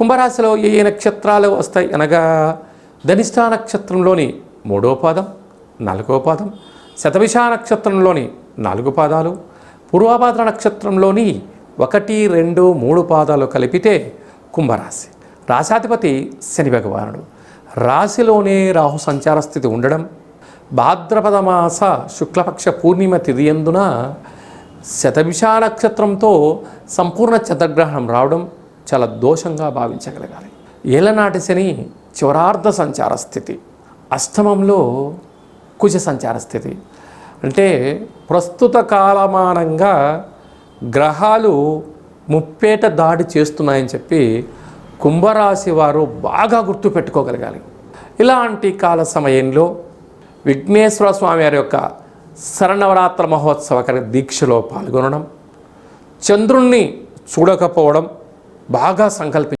కుంభరాశిలో ఏ ఏ నక్షత్రాలు వస్తాయి అనగా ధనిష్టా నక్షత్రంలోని మూడో పాదం నాలుగో పాదం శతవిష నక్షత్రంలోని నాలుగు పాదాలు పూర్వభాద్ర నక్షత్రంలోని ఒకటి రెండు మూడు పాదాలు కలిపితే కుంభరాశి. రాశాధిపతి శని భగవానుడు. రాశిలోనే రాహు సంచార స్థితి ఉండడం భాద్రపద మాస శుక్లపక్ష పూర్ణిమ తిథియందున శతభిష నక్షత్రంతో సంపూర్ణ చంద్రగ్రహణం రావడం చాలా దోషంగా భావించగలగాలి. ఏలనాటి శని చివరార్థ సంచార స్థితి అష్టమంలో కుజ సంచార స్థితి. అంటే ప్రస్తుత కాలమానంగా గ్రహాలు ముప్పేట దాడి చేస్తున్నాయని చెప్పి కుంభరాశి వారు బాగా గుర్తుపెట్టుకోగలగాలి ఇలాంటి కాల సమయంలో విఘ్నేశ్వర స్వామి వారి యొక్క శరణవరాత్ర మహోత్సవ దీక్షలో పాల్గొనడం చంద్రుణ్ణి చూడకపోవడం బాగా సంకల్పి